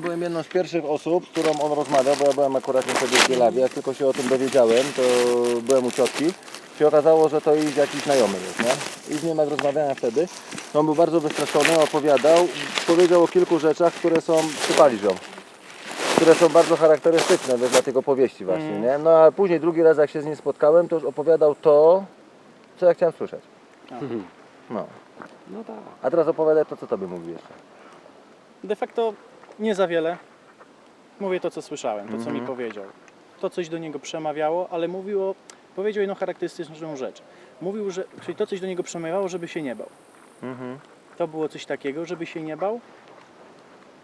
Byłem jedną z pierwszych osób, z którą on rozmawiał, bo ja byłem akurat nie wtedy w Bielawie. Jak tylko się o tym dowiedziałem, to byłem u ciotki. Się okazało, że to ich jakiś znajomy jest, nie? I z nim jak rozmawiałem wtedy, to on był bardzo wystraszony, opowiadał, powiedział o kilku rzeczach, które są, przypali które są bardzo charakterystyczne wiesz, dla tych opowieści właśnie, nie? No a później drugi raz jak się z nim spotkałem, to już opowiadał to, co ja chciałem słyszeć. No. No tak. A teraz opowiadaj to, co tobie mówi jeszcze. De facto nie za wiele. Mówię to, co słyszałem, to, co mi powiedział. To coś do niego przemawiało, ale mówił o, powiedział jedną charakterystyczną rzecz. Mówił, że czyli to coś do niego przemawiało, żeby się nie bał. Mhm. To było coś takiego, żeby się nie bał.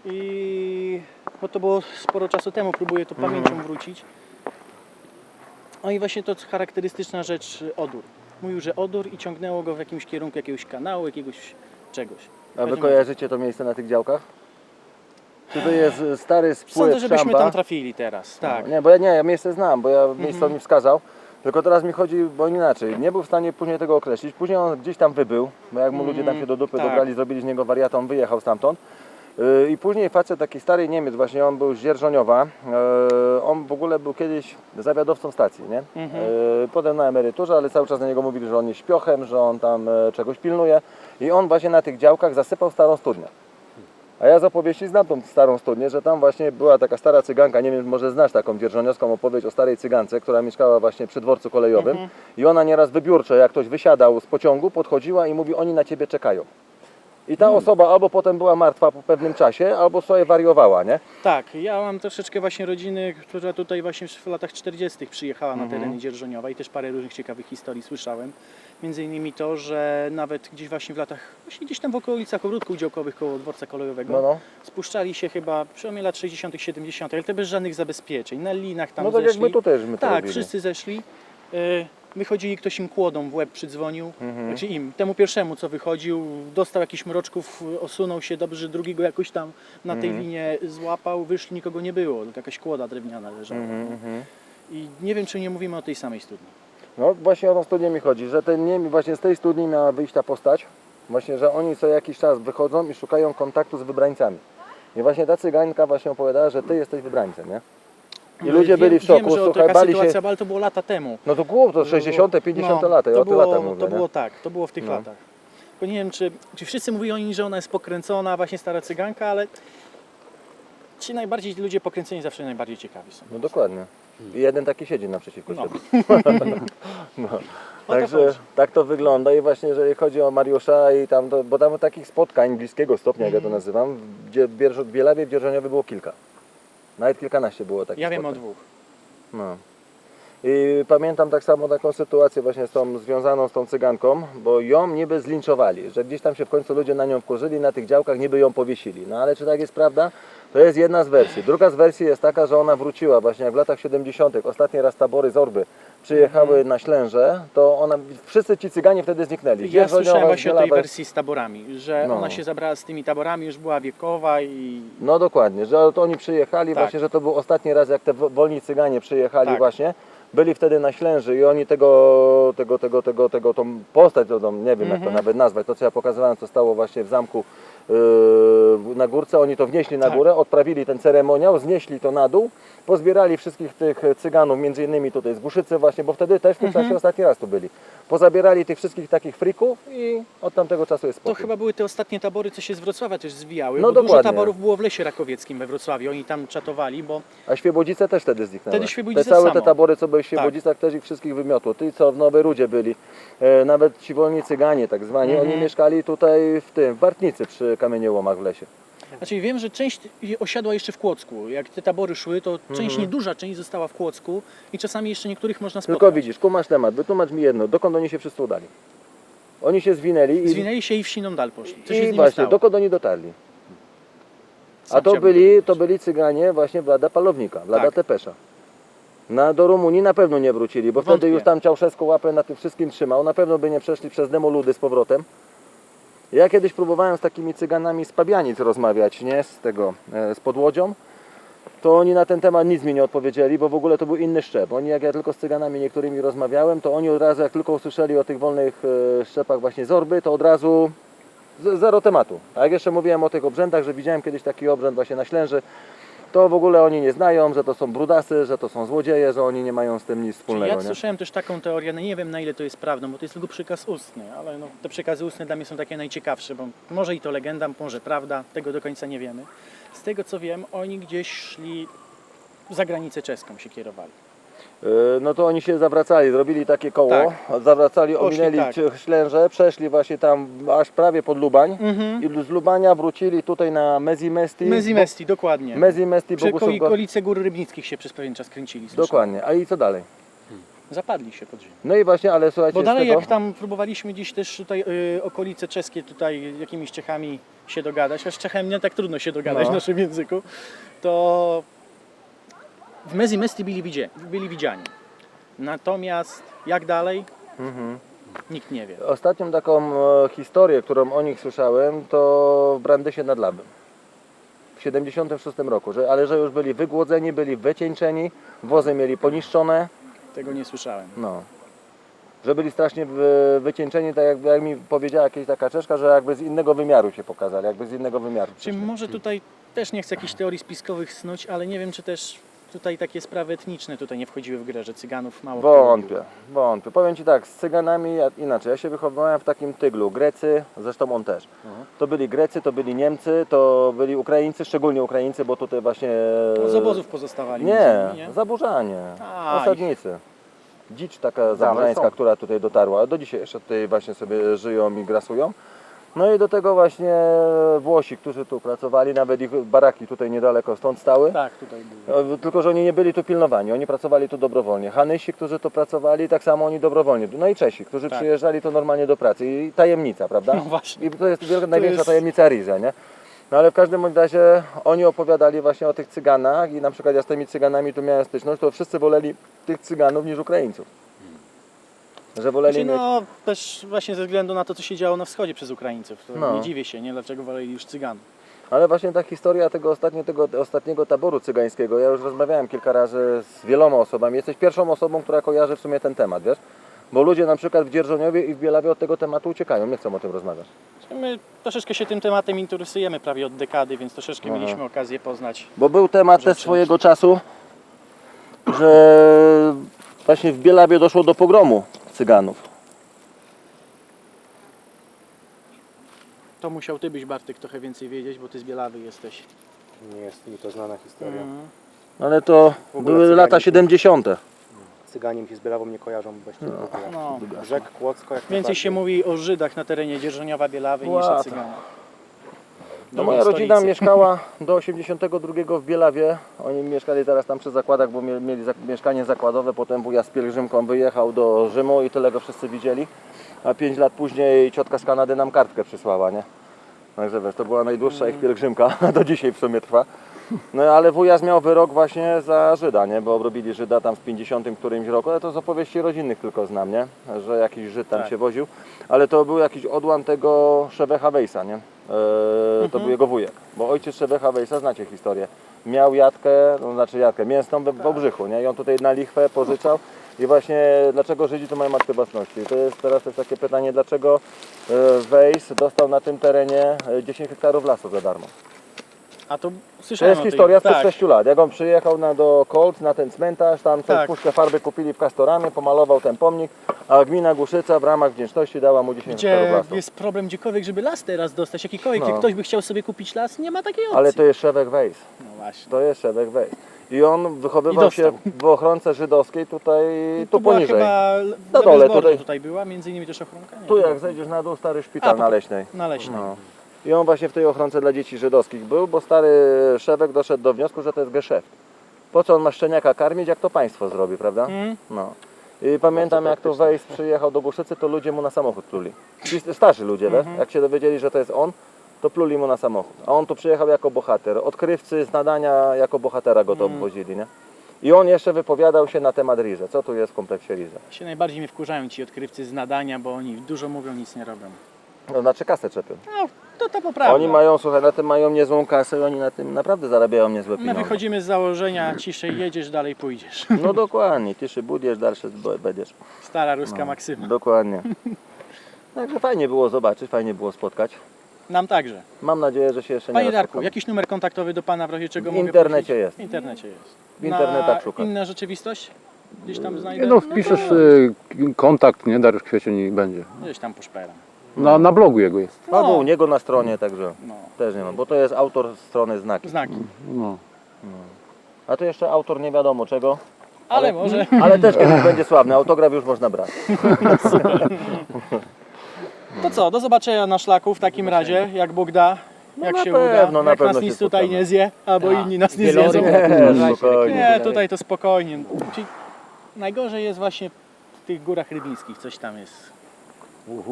I bo to było sporo czasu temu, próbuję to pamięcią wrócić. No i właśnie to charakterystyczna rzecz odór. Mówił, że odór i ciągnęło go w jakimś kierunku jakiegoś kanału, jakiegoś czegoś. A wy kojarzycie to miejsce na tych działkach? Czy to jest e, stary spływ Sądzę, żebyśmy szamba? tam trafili teraz. Tak. No, nie, bo ja nie, ja miejsce znam, bo ja miejsce on mi wskazał. Tylko teraz mi chodzi, bo inaczej. Nie był w stanie później tego określić. Później on gdzieś tam wybył, bo jak mu ludzie tam się do dupy tak. dobrali, zrobili z niego wariata, on wyjechał stamtąd. Yy, I później facet, taki stary Niemiec, właśnie on był z Dzierżoniowa. Yy, On w ogóle był kiedyś zawiadowcą stacji, nie? Mhm. Yy, Potem na emeryturze, ale cały czas na niego mówili, że on jest śpiochem, że on tam e, czegoś pilnuje. I on właśnie na tych działkach zasypał starą studnię. A ja z opowieści znam tą starą studnię, że tam właśnie była taka stara cyganka, nie wiem, może znasz taką dzierżoniowską opowieść o starej cygance, która mieszkała właśnie przy dworcu kolejowym i ona nieraz wybiórczo, jak ktoś wysiadał z pociągu, podchodziła i mówi, oni na ciebie czekają. I ta osoba albo potem była martwa po pewnym czasie, albo sobie wariowała, nie? Tak, ja mam troszeczkę właśnie rodziny, która tutaj właśnie w latach 40. przyjechała na tereny Dzierżoniowa i też parę różnych ciekawych historii słyszałem. Między innymi to, że nawet gdzieś właśnie w latach, właśnie gdzieś tam w okolicach ogródków działkowych koło dworca kolejowego, No, no. spuszczali się chyba przełomie lat 60., 70., ale to bez żadnych zabezpieczeń, na linach tam No tak jak zeszli. my tutaj żeśmy to Tak, robili. wszyscy zeszli. Y, Wychodzili, ktoś im kłodą w łeb przydzwonił, Mhm. znaczy im, temu pierwszemu co wychodził, dostał jakiś mroczków, osunął się dobrze, że drugiego jakoś tam na tej Mhm. linie złapał, wyszli, nikogo nie było, tylko jakaś kłoda drewniana leżała. Mhm, I nie wiem, czy nie mówimy o tej samej studni. No właśnie o tą studnię mi chodzi, że ten właśnie z tej studni miała wyjść ta postać, właśnie, że oni co jakiś czas wychodzą i szukają kontaktu z wybrańcami. I właśnie ta cygańka właśnie opowiadała, że ty jesteś wybrańcem, nie? I ludzie Wiem- byli w szoku, wiem, że słuchaj, taka bali się... sytuacja, ale to było lata temu. No to było to 60., 50. No, lata, ja to było, latach mówię, To nie? było tak, to było w tych No. latach. Tylko nie wiem, czy, czy wszyscy mówili o niej, że ona jest pokręcona, właśnie stara cyganka, ale ci najbardziej ludzie pokręceni zawsze najbardziej ciekawi są. No dokładnie. I jeden taki siedzi naprzeciwko No. siebie. no. to Także tak to wygląda i właśnie jeżeli chodzi o Mariusza i tam, to, bo tam takich spotkań bliskiego stopnia, jak ja to nazywam, gdzie w Bierzo- w Bielawie, w Dzierżoniowie było kilka. Nawet kilkanaście było takich Ja wiem o spotkań. dwóch. No. I pamiętam tak samo taką sytuację właśnie z tą związaną z tą cyganką, bo ją niby zlinczowali, że gdzieś tam się w końcu ludzie na nią wkurzyli, na tych działkach niby ją powiesili. No ale czy tak jest prawda? To jest jedna z wersji. Druga z wersji jest taka, że ona wróciła właśnie jak w latach 70. Ostatni raz tabory z Orby przyjechały na Ślęże, to ona, wszyscy ci cyganie wtedy zniknęli. Ja słyszałem właśnie o tej wersji z taborami, że No. ona się zabrała z tymi taborami, już była wiekowa i No dokładnie, że to oni przyjechali Tak. właśnie, że to był ostatni raz jak te wo- wolni cyganie przyjechali Tak. właśnie. Byli wtedy na Ślęży i oni tego, tego, tego, tego, tego, tą postać, tą, nie wiem jak to Mhm. nawet nazwać, to co ja pokazywałem, co stało właśnie w zamku na górce, oni to wnieśli na Tak. górę, odprawili ten ceremoniał, znieśli to na dół, pozbierali wszystkich tych cyganów, między innymi tutaj z Głuszycy właśnie, bo wtedy też w tym Mhm. czasie ostatni raz tu byli. Pozabierali tych wszystkich takich frików i od tamtego czasu jest to spokój. chyba były te ostatnie tabory, co się z Wrocławia też zwijały, No bo dużo dokładnie. taborów było w Lesie Rakowieckim we Wrocławiu, oni tam czatowali, bo A Świebodzice też wtedy zniknęły. Wtedy Świebodzice te całe te samo. tabory, co były w Świebodzicach, też ich wszystkich wymiotło. Ty, co w Nowej Rudzie byli, e, nawet ci wolni cyganie tak zwani, Mhm. oni mieszkali tutaj w tym, w Bartnicy przy kamieniołomach w lesie. Znaczy wiem, że część osiadła jeszcze w Kłodzku. Jak te tabory szły, to część, Mhm. nieduża część została w Kłodzku i czasami jeszcze niektórych można spotkać. Tylko widzisz, kumasz temat, wytłumacz mi jedno, dokąd oni się wszyscy udali? Oni się zwinęli i, Zwinęli się i w siną dal poszli. Co się i właśnie, stało? dokąd oni dotarli? Sam A to byli, to byli cyganie właśnie Vlada Palownika, Vlada Tak. Tepesza. Na, do Rumunii na pewno nie wrócili, bo wtedy Wątpię. już tam Ciałszewsko łapę na tym wszystkim trzymał. Na pewno by nie przeszli przez demoludy z powrotem. Ja kiedyś próbowałem z takimi cyganami z Pabianic rozmawiać, nie? Z tego, e, z Podłodzią. To oni na ten temat nic mi nie odpowiedzieli, bo w ogóle to był inny szczep. Oni, jak ja tylko z cyganami niektórymi rozmawiałem, to oni od razu, jak tylko usłyszeli o tych wolnych e, szczepach właśnie Zorby, to od razu zero tematu. A jak jeszcze mówiłem o tych obrzędach, że widziałem kiedyś taki obrzęd właśnie na Ślęży, to w ogóle oni nie znają, że to są brudasy, że to są złodzieje, że oni nie mają z tym nic wspólnego. Ja nie? słyszałem też taką teorię, no nie wiem na ile to jest prawdą, bo to jest tylko przekaz ustny, ale no, te przekazy ustne dla mnie są takie najciekawsze, bo może i to legenda, może prawda, tego do końca nie wiemy. Z tego co wiem, oni gdzieś szli za granicę czeską się kierowali. Yy, No to oni się zawracali, zrobili takie koło, Tak. zawracali, Poszli ominęli tak. Ślęże, przeszli właśnie tam aż prawie pod Lubań Mhm. i z Lubania wrócili tutaj na Mezimesti. Mezimesti, dokładnie. Mezimesti, Przy Bogusław koli- okolice Gór Rybnickich się przez pewien czas kręcili. Dokładnie, a i co dalej? Zapadli się pod ziemię. No i właśnie, ale słuchajcie, Bo dalej tego... jak tam próbowaliśmy gdzieś też tutaj y, okolice czeskie tutaj jakimiś Czechami się dogadać, a z Czechem nie tak trudno się dogadać No. w naszym języku, to w Mezimesti byli, widzie, byli widziani. Natomiast jak dalej? Mhm. Nikt nie wie. Ostatnią taką e, historię, którą o nich słyszałem, to w Brandysie nad Labem. W 76 roku, że, ale że już byli wygłodzeni, byli wycieńczeni, wozy mieli poniszczone, Tego nie słyszałem. no. Że byli strasznie wy, wycieńczeni, tak jak, jak mi powiedziała jakaś taka czeszka, że jakby z innego wymiaru się pokazali, jakby z innego wymiaru. Czy przyszli. może tutaj też nie chcę jakichś teorii spiskowych snuć, ale nie wiem czy też tutaj takie sprawy etniczne tutaj nie wchodziły w grę, że Cyganów mało. Wątpię, wątpię. Powiem Ci tak, z Cyganami ja, inaczej. Ja się wychowywałem w takim tyglu. Grecy, zresztą on też. To byli Grecy, to byli Niemcy, to byli Ukraińcy, szczególnie Ukraińcy, bo tutaj właśnie... No, z obozów pozostawali. między Nie, innymi, zaburzanie, A, osadnicy. Dzicz taka zaburzańska, są. która tutaj dotarła. Do dzisiaj jeszcze tutaj właśnie sobie żyją i grasują. No i do tego właśnie Włosi, którzy tu pracowali, nawet ich baraki tutaj niedaleko stąd stały. Tak, tutaj były. E, Tylko, że oni nie byli tu pilnowani, oni pracowali tu dobrowolnie. Hanysi, którzy tu pracowali, tak samo oni dobrowolnie. No i Czesi, którzy Tak. przyjeżdżali to normalnie do pracy. I tajemnica, prawda? No właśnie. I to jest wielka, największa jest- tajemnica Rize, nie? No ale w każdym razie oni opowiadali właśnie o tych Cyganach i na przykład ja z tymi Cyganami tu miałem styczność, to wszyscy woleli tych Cyganów niż Ukraińców. Że woleli Znaczy, mieć... no też właśnie ze względu na to, co się działo na wschodzie przez Ukraińców. To No. Nie dziwię się, nie? Dlaczego woleli już Cyganów. Ale właśnie ta historia tego, ostatnio, tego ostatniego taboru cygańskiego, ja już rozmawiałem kilka razy z wieloma osobami. Jesteś pierwszą osobą, która kojarzy w sumie ten temat, wiesz? Bo ludzie na przykład w Dzierżoniowie i w Bielawie od tego tematu uciekają, nie chcą o tym rozmawiać. My troszeczkę się tym tematem interesujemy prawie od dekady, więc troszeczkę mieliśmy okazję poznać. Bo był temat też swojego czasu, że właśnie w Bielawie doszło do pogromu cyganów. To musiał Ty być, Bartek, trochę więcej wiedzieć, bo Ty z Bielawy jesteś. Nie jest mi to znana historia. Mhm. Ale to ogóle były Cyganie lata to- 70. Cyganie mi się z Bielawą nie kojarzą właściwie. No. Rzek Kłodzko jak Więcej najbardziej. się mówi o Żydach na terenie Dzierżoniowa Bielawy niż Łata. o Cyganach. No moja rodzina stolicy. mieszkała do 82 w Bielawie. Oni mieszkali teraz tam przy zakładach, bo mie- mieli mieszkanie zakładowe. Potem wuja z pielgrzymką wyjechał do Rzymu i tyle go wszyscy widzieli. A 5 lat później ciotka z Kanady nam kartkę przysłała, nie? Także wiesz, to była najdłuższa ich pielgrzymka, do dzisiaj w sumie trwa. No ale wujas miał wyrok właśnie za Żyda, nie? Bo obrobili Żyda tam w 50 którymś roku, ale to z opowieści rodzinnych tylko znam, nie? Że jakiś Żyd tam Tak. się woził. Ale to był jakiś odłam tego Szewecha Wejsa, nie? E, To był jego wujek. Bo ojciec Szewecha Wejsa, znacie historię, miał jatkę, no znaczy jatkę mięsną we w Wałbrzychu, nie? I on tutaj na lichwę pożyczał. I właśnie dlaczego Żydzi tu mają matkę własności? To jest teraz też takie pytanie, dlaczego e, Wejs dostał na tym terenie e, 10 hektarów lasu za darmo? A to To słyszałem jest o tej- historia sprzed tak. 6 lat. Jak on przyjechał na, do Kolc na ten cmentarz, tam sobie Tak. puszkę farby kupili w Kastoramie, pomalował ten pomnik, a gmina Głuszyca w ramach wdzięczności dała mu 10 hektarów Gdzie lasu. jest problem gdziekolwiek, żeby las teraz dostać, jakikolwiek, No. jak ktoś by chciał sobie kupić las, nie ma takiej opcji. Ale to jest Szewek Wejs. No właśnie. To jest Szewek Wejs. I on wychowywał I się dostał. w ochronce żydowskiej tutaj, tu Tu była poniżej. chyba Na dole, tutaj. tutaj. tutaj była, między innymi też ochronka. Nie, Tu jak zejdziesz na dół, stary szpital A, po- na Leśnej. Na Leśnej. No. I on właśnie w tej ochronce dla dzieci żydowskich był, bo stary Szewek doszedł do wniosku, że to jest geszeft. Po co on ma szczeniaka karmić, jak to państwo zrobi, prawda? Mm. No. I pamiętam jak tu Wejs przyjechał do Głuszycy, to ludzie mu na samochód pluli. Ci starzy ludzie, wiesz? Mhm. jak się dowiedzieli, że to jest on, to pluli mu na samochód. A on tu przyjechał jako bohater. Odkrywcy z nadania jako bohatera go to Mhm. obwozili, nie? I on jeszcze wypowiadał się na temat Rize. Co tu jest w kompleksie Rize? Się najbardziej mnie wkurzają ci odkrywcy z nadania, bo oni dużo mówią, nic nie robią. No, znaczy kasę czepią. No, to to poprawda. Oni mają, słuchaj, na tym mają niezłą kasę i oni na tym naprawdę zarabiają niezłe My pieniądze. wychodzimy z założenia, ciszej jedziesz, dalej pójdziesz. No dokładnie, tyszy budziesz, dalsze b- będziesz. Stara ruska No. maksyma. Dokładnie. Także fajnie było zobaczyć, fajnie było spotkać. Nam także. Mam nadzieję, że się jeszcze nie Panie Darku, rozpotkamy. jakiś numer kontaktowy do Pana w razie czego W mogę internecie prosić? jest. W internecie jest. W internetach Na. Inna rzeczywistość? Gdzieś tam Nie znajdę? no, wpiszesz y, kontakt, nie, Dariusz Kwiecień i będzie. Gdzieś tam poszperam. Na, na blogu jego jest. Albo No. u niego na stronie, także No, też nie ma, bo to jest autor strony znaki. znaki. No. A to jeszcze autor nie wiadomo czego, Ale może... ale też kiedyś będzie sławny, autograf już można brać. To co, do zobaczenia na szlaku w takim razie, jak Bóg da, jak na się pewno, uda. na jak pewno nas się nic tutaj spotkamy. nie zje, albo inni nas nie Wieloryb. zjedzą. Nie, spokojnie. Nie, tutaj to spokojnie. Czyli najgorzej jest właśnie w tych górach rybińskich, coś tam jest.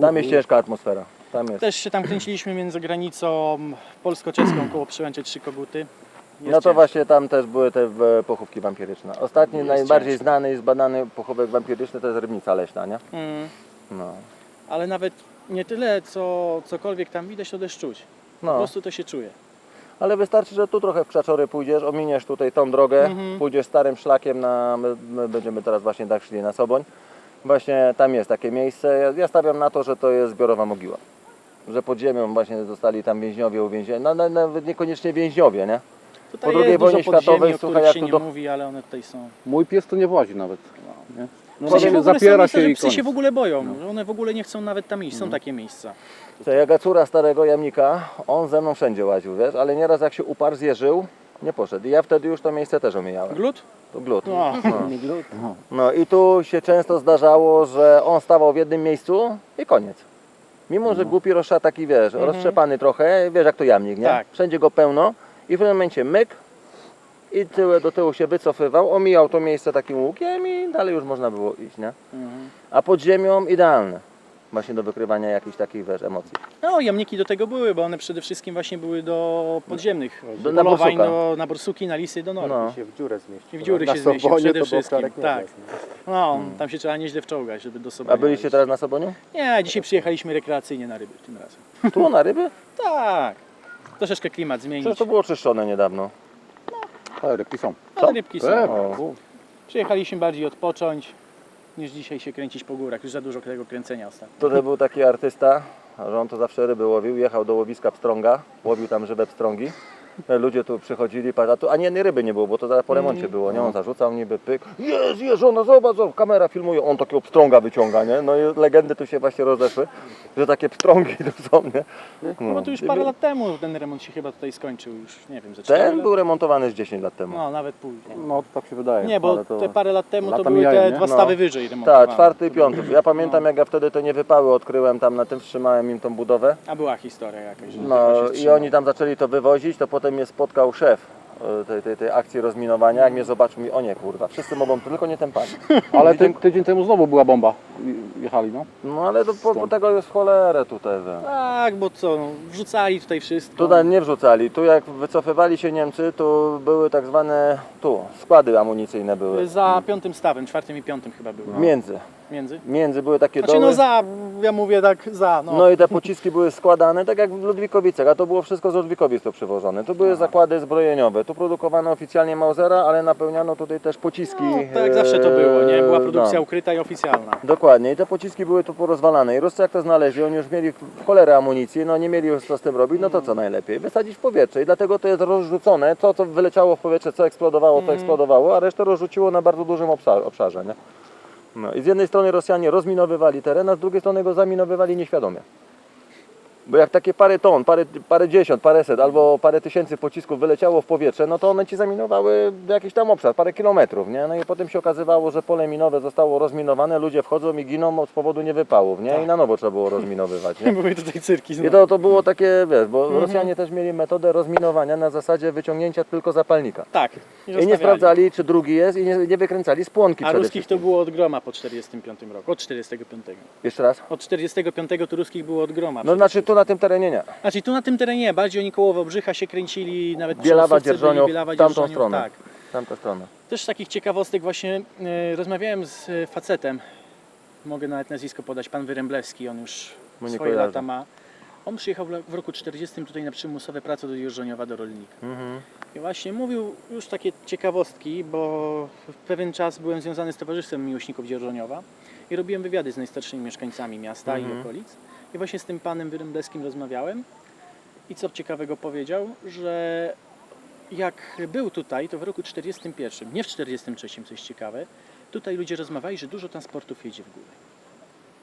Tam jest ciężka atmosfera. Tam jest. Też się tam kręciliśmy między granicą polsko-czeską koło Przełęcze Trzy Koguty. Jest No to ciężko. właśnie tam też były te e, pochówki wampiryczne. Ostatni, Jest najbardziej ciężko. znany i zbadany pochówek wampiryczny to jest rybnica leśna, nie? Mm, No. ale nawet nie tyle, co cokolwiek tam widać, to też czuć. Po no. prostu to się czuje. Ale wystarczy, że tu trochę w krzaczory pójdziesz, ominiesz tutaj tą drogę, Mhm. pójdziesz starym szlakiem na, my, my będziemy teraz właśnie tak szli na Soboń. Właśnie tam jest takie miejsce, ja, ja stawiam na to, że to jest zbiorowa mogiła. Że pod ziemią właśnie zostali tam więźniowie uwięzieni, no, no, nawet niekoniecznie więźniowie, nie? Tutaj Po jest dużo wojnie podziemi, światowej, o słuchaj, których jak się tu nie do- mówi, ale one tutaj są. Mój pies to nie włazi nawet. Nie? No, Psy się, w ogóle zapiera są się że i psy się w ogóle boją, że one w ogóle nie chcą nawet tam iść. Są takie miejsca. Co, jak Gacura starego jamnika, on ze mną wszędzie łaził, wiesz, ale nieraz jak się uparł, zjeżył, nie poszedł. I ja wtedy już to miejsce też omijałem. Glut? To glut. No. No. no i tu się często zdarzało, że on stawał w jednym miejscu i koniec. Mimo, że głupi rosza taki, wiesz, roztrzepany trochę, wiesz jak to jamnik, nie? Tak. Wszędzie go pełno i w pewnym momencie myk i tyłe do tyłu się wycofywał, omijał to miejsce takim łukiem i dalej już można było iść, nie? Mhm. A pod ziemią idealne. Właśnie do wykrywania jakichś takich, wiesz, emocji. No, jamniki do tego były, bo one przede wszystkim właśnie były do podziemnych Do- na polowań, borsuka. do, na borsuki, na lisy, do norki. No. się w dziurę zmieścił. I w dziury Na się zmieścił przede wszystkim, tak. No, tam się trzeba nieźle wczołgać, żeby do sobie A byliście teraz na Soboniu? Nie, dzisiaj przyjechaliśmy rekreacyjnie na ryby tym razem. Tu na ryby? Tak. Troszeczkę klimat zmienić. Przecież to było czyszczone niedawno. Ale rybki są. Ale rybki są. Pewnie. O. Przyjechaliśmy bardziej odpocząć, niż dzisiaj się kręcić po górach. Już za dużo tego kręcenia ostatnio. Tutaj był taki artysta, że on to zawsze ryby łowił, jechał do łowiska pstrąga, łowił tam żywe pstrągi. Ludzie tu przychodzili, a tu ani jednej ryby nie było, bo to zaraz po remoncie było, nie? On zarzucał niby pyk, jest, jest, ona, zobacz, zobacz, kamera filmuje, on takiego pstrąga wyciąga, nie? No i legendy tu się właśnie rozeszły, że takie pstrągi tu są, nie? No bo to już parę lat temu ten remont się chyba tutaj skończył. Już nie wiem, ze 4 Ten lat. był remontowany z 10 lat temu. No, nawet później. No tak się wydaje. Nie, bo ale to... te parę lat temu to lata były te mijają, nie? dwa No. stawy wyżej remontowane. Tak, czwarty i piąty. Ja pamiętam jak ja wtedy te niewypały odkryłem tam na tym, wstrzymałem im tą budowę. A była historia jakaś. że No się i oni tam zaczęli to wywozić, to potem mnie spotkał szef e, tej, tej, tej akcji rozminowania, jak mnie zobaczył, mi o nie kurwa, wszyscy mogą, tylko nie ten pan. Ale ty, tydzień temu znowu była bomba. I- Jechali, no. No ale to, po, po tego jest w cholerę tutaj. Że. Tak, bo co, no, wrzucali tutaj wszystko. Tutaj nie wrzucali, tu jak wycofywali się Niemcy, to były tak zwane, tu, składy amunicyjne były. Za piątym stawem, czwartym i piątym chyba było. Między, Między? między były takie Znaczy doły. no za, ja mówię tak za, no. No i te pociski były składane tak jak w Ludwikowicach, a to było wszystko z Ludwikowic to przywożone. Tu były zakłady zbrojeniowe, tu produkowano oficjalnie Mausera, ale napełniano tutaj też pociski. no tak jak zawsze to było, nie? Była e, produkcja no. ukryta i oficjalna. Dokładnie i te pociski były tu porozwalane i Ruscy jak to znaleźli, oni już mieli w cholerę amunicji, no nie mieli już co z tym robić, no to co najlepiej? Wysadzić w powietrze i dlatego to jest rozrzucone, to co wyleciało w powietrze, co eksplodowało, to eksplodowało, a resztę rozrzuciło na bardzo dużym obszar- obszarze, nie? No i z jednej strony Rosjanie rozminowywali teren, a z drugiej strony go zaminowywali nieświadomie. Bo jak takie parę ton, parę, parę dziesiąt, paręset albo parę tysięcy pocisków wyleciało w powietrze, no to one ci zaminowały jakiś tam obszar, parę kilometrów, nie? No i potem się okazywało, że pole minowe zostało rozminowane, ludzie wchodzą i giną z powodu niewypałów, nie? I na nowo trzeba było rozminowywać, nie? Były tutaj cyrki I to, to było takie, wiesz, bo Rosjanie też mieli metodę rozminowania na zasadzie wyciągnięcia tylko zapalnika. Tak. I nie sprawdzali, czy drugi jest i nie, nie wykręcali spłonki A przede ruskich to wszystkim. było od groma po 45 roku. Od 45. Jeszcze raz? Od 45 to ruskich było od groma. No znaczy tu na tym terenie nie. Znaczy tu na tym terenie bardziej oni koło Wałbrzycha się kręcili, nawet przy Bielawa, Osówce byli, Dzierżoniów, Bielawa, tamtą Dzierżoniów, stronę. Tak. Tamta strona. Też z takich ciekawostek właśnie e, rozmawiałem z e, facetem, mogę nawet nazwisko podać, pan Wyręblewski, on już nie swoje kojarzę. lata ma. On przyjechał w la- w roku 40 tutaj na przymusowe prace do Jeżdżoniowa do rolnika. Mhm. I właśnie mówił już takie ciekawostki, bo w pewien czas byłem związany z Towarzystwem Miłośników Dzierżoniowa i robiłem wywiady z najstarszymi mieszkańcami miasta i Mhm. okolic. I właśnie z tym panem Wyręblewskim rozmawiałem I co ciekawego powiedział, że jak był tutaj, to w roku 41, nie w 43, coś ciekawe, tutaj ludzie rozmawiali, że dużo transportów jedzie w górę.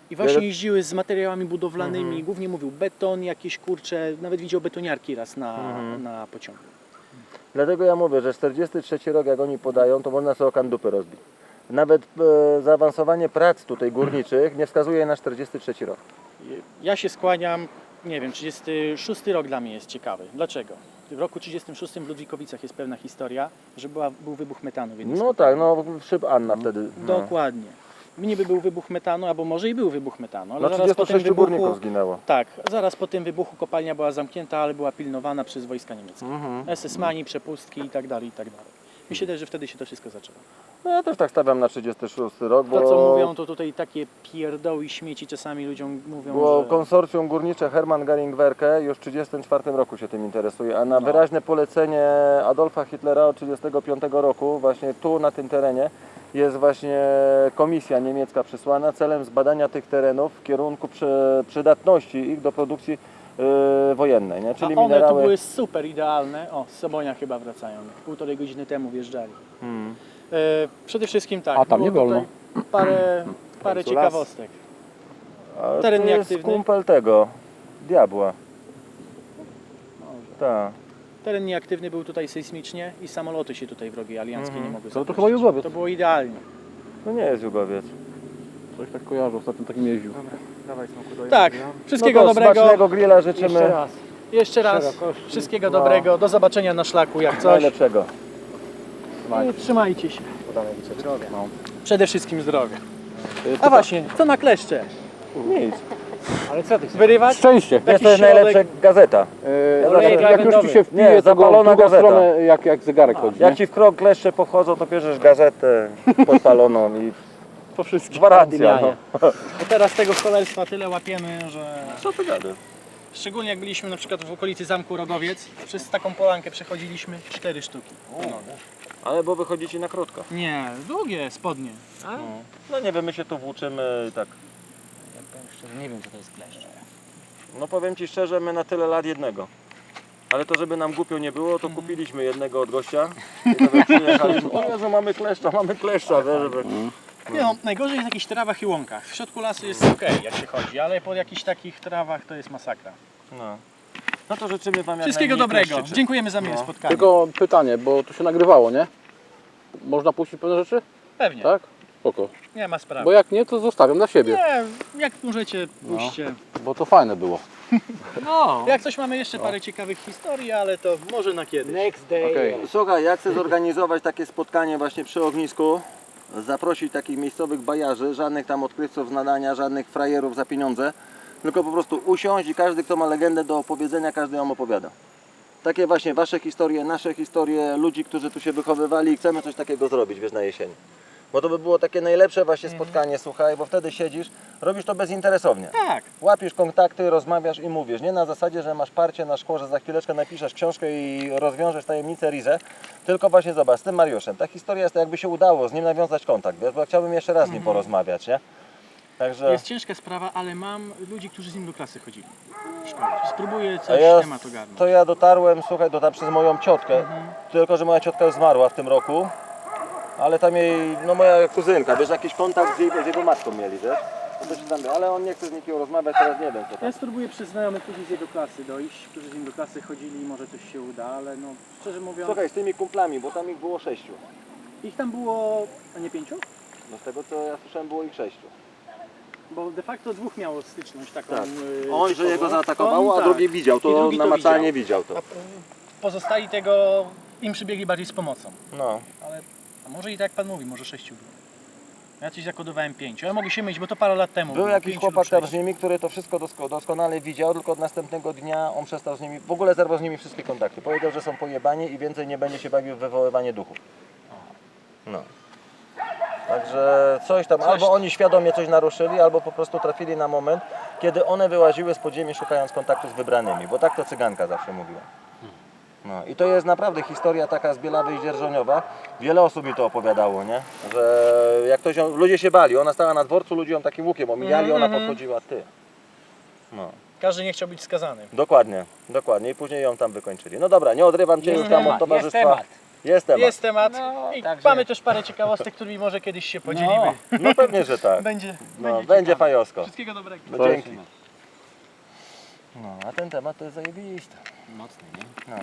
I właśnie jeździły z materiałami budowlanymi, głównie mówił beton, jakieś kurcze, nawet widział betoniarki raz na, Mhm. na pociągu. Dlatego ja mówię, że 43 rok jak oni podają, to można sobie okan dupy rozbić. Nawet e, zaawansowanie prac tutaj górniczych nie wskazuje na 43 rok. Ja się skłaniam, nie wiem, 36 rok dla mnie jest ciekawy. Dlaczego? W roku 36 w Ludwikowicach jest pewna historia, że była, był wybuch metanu w No tak, no szyb Anna wtedy. No. Dokładnie. Niby był wybuch metanu, albo może i był wybuch metanu, ale No zaraz po tym 36 wybuchu... górników zginęło. Tak, zaraz po tym wybuchu kopalnia była zamknięta, ale była pilnowana przez wojska niemieckie. Mhm. SS-mani, przepustki i tak dalej, i tak dalej. Się wydaje, że wtedy się to wszystko zaczęło. No ja też tak stawiam na 36 rok, bo, To co mówią, to tutaj takie pierdoły i śmieci czasami ludziom mówią, bo że... konsorcjum górnicze Hermann Göring-Werke już w 1934 roku się tym interesuje, a na No. wyraźne polecenie Adolfa Hitlera od 1935 roku właśnie tu na tym terenie jest właśnie komisja niemiecka przysłana celem zbadania tych terenów w kierunku przy, przydatności ich do produkcji yy, wojennej, nie? A czyli one tu minerały. były super idealne. O, z Sobonia chyba wracają. Półtorej godziny temu wjeżdżali. Hmm. E, przede wszystkim tak. A tam było nie wolno. tutaj Parę, parę końcu las. ciekawostek. A Teren to jest nieaktywny? kumpel tego, diabła. Tak. Teren nieaktywny był tutaj sejsmicznie i samoloty się tutaj wrogiej alianckie Mhm. nie mogły To, to zapuścić. chyba Jugowiec. To było idealnie. No nie jest Jugowiec. Coś tak kojarzę, ostatnio takim jeździł. Dobra, dawaj smoku do Tak, jedzenia. wszystkiego no to dobrego. Smacznego grilla życzymy. Jeszcze raz. Jeszcze raz Szerokości. wszystkiego No. dobrego. Do zobaczenia na szlaku jak coś. Najlepszego. I trzymajcie się. Podamy ci zdrowia. No. Przede wszystkim zdrowia. Y, A właśnie, co na kleszcze? Nic. Ale co ty chcesz? Wyrywać? Szczęście. Jest Taki to środek. najlepsza gazeta. Yy, Olej jak, jak już ci się Nie, wpije, to go w zapalona drugą gazeta. stronę jak, jak zegarek chodzi. Jak nie? ci w krok kleszcze pochodzą, to bierzesz gazetę podpaloną i Po wszystkim. gwarancja. No. Bo teraz tego cholerstwa tyle łapiemy, że... Co ty gadasz? Szczególnie jak byliśmy na przykład w okolicy Zamku Rogowiec, przez taką polankę przechodziliśmy cztery sztuki. Ale bo wychodzicie na krótko. Nie, długie spodnie. A? No nie wiem, my się tu włóczymy i tak. Ja powiem szczerze, nie wiem co to jest kleszcze. No powiem ci szczerze, my na tyle lat jednego. Ale to żeby nam głupio nie było, to kupiliśmy jednego od gościa i sobie przyjechaliśmy. O Jezu, mamy kleszcza, mamy kleszcza. Wiesz, żeby... Nie no, najgorzej jest w jakichś trawach i łąkach. W środku lasu jest ok, jak się chodzi, ale po jakichś takich trawach to jest masakra. no. no to życzymy wam jak Wszystkiego najmniej dobrego. Dziękujemy za miłe No. spotkanie. Tylko pytanie, bo to się nagrywało, nie? Można puścić pewne rzeczy? Pewnie, Tak? Spoko. nie ma sprawy. Bo jak nie, to zostawiam dla siebie. Nie, jak możecie, puśćcie. Bo to fajne było. No. Jak coś mamy jeszcze parę ciekawych historii, ale to może na kiedyś. Next day. Okej. Słuchaj, ja chcę zorganizować takie spotkanie właśnie przy ognisku, zaprosić takich miejscowych bajarzy, żadnych tam odkrywców z nadania, żadnych frajerów za pieniądze, tylko po prostu usiąść i każdy, kto ma legendę do opowiedzenia, każdy ją opowiada. Takie właśnie wasze historie, nasze historie, ludzi, którzy tu się wychowywali i chcemy coś takiego zrobić, wiesz, na jesieni. Bo to by było takie najlepsze właśnie spotkanie, słuchaj, bo wtedy siedzisz, robisz to bezinteresownie. Tak. Łapiesz kontakty, rozmawiasz i mówisz. Nie na zasadzie, że masz parcie na szkło, że za chwileczkę napiszesz książkę i rozwiążesz tajemnicę Rizę. Tylko właśnie zobacz, z tym Mariuszem. Ta historia jest, jakby się udało z nim nawiązać kontakt, wiesz, bo chciałbym jeszcze raz z nim porozmawiać, nie? Także. Jest ciężka sprawa, ale mam ludzi, którzy z nim do klasy chodzili. w szkole. Spróbuję A coś ja, temat ogarnąć. to ja dotarłem, słuchaj, dotarłem przez moją ciotkę. Mhm. Tylko, że moja ciotka już zmarła w tym roku. Ale tam jej, no moja kuzynka, wiesz, jakiś kontakt z, jej, z jego matką mieli, wiesz? No to się tam, ale on nie chce z nikim rozmawiać, teraz nie wiem co tam. Ja spróbuję przy znajomych ludzi z jego klasy dojść, którzy z nim do klasy chodzili, może coś się uda, ale no szczerze mówiąc, Słuchaj, z tymi kumplami, bo tam ich było sześciu. ich tam było, a nie pięciu? No z tego co ja słyszałem było ich sześciu. Bo de facto dwóch miało styczność taką. Tak. y, On, że typową. jego zaatakował, On, a tak. drugi widział, I to drugi to namacalnie widział to. A pozostali tego, im przybiegli bardziej z pomocą. No. Ale może i tak pan mówi, może sześciu było. Ja coś zakodowałem pięciu, ale mogę się mylić, bo to parę lat temu Był było, jakiś pięciu chłopak tam z sześciu. nimi, który to wszystko dosko, doskonale widział, tylko od następnego dnia on przestał z nimi, w ogóle zerwał z nimi wszystkie kontakty. Powiedział, że są pojebani i więcej nie będzie się bawił w wywoływanie duchów. No. Także coś tam, albo oni świadomie coś naruszyli, albo po prostu trafili na moment, kiedy one wyłaziły z podziemi szukając kontaktu z wybranymi, bo tak to cyganka zawsze mówiła. No i to jest naprawdę historia taka z Bielawy i Dzierżoniowa. Wiele osób mi to opowiadało, nie? Że jak ktoś ją, ludzie się bali, ona stała na dworcu, ludzie ją takim łukiem omijali, ona podchodziła, ty. No. Każdy nie chciał być skazany. Dokładnie, dokładnie. I później ją tam wykończyli. No dobra, nie odrywam Cię już tam od temat, towarzystwa. jest temat. Jest temat. Jest temat No, i także- mamy też parę ciekawostek, którymi może kiedyś się podzielimy. No pewnie, że tak. Będzie, No, będzie, ciekawe. fajosko. Wszystkiego dobrego. No dzięki. No, a ten temat to jest zajebisty. Mocny, nie?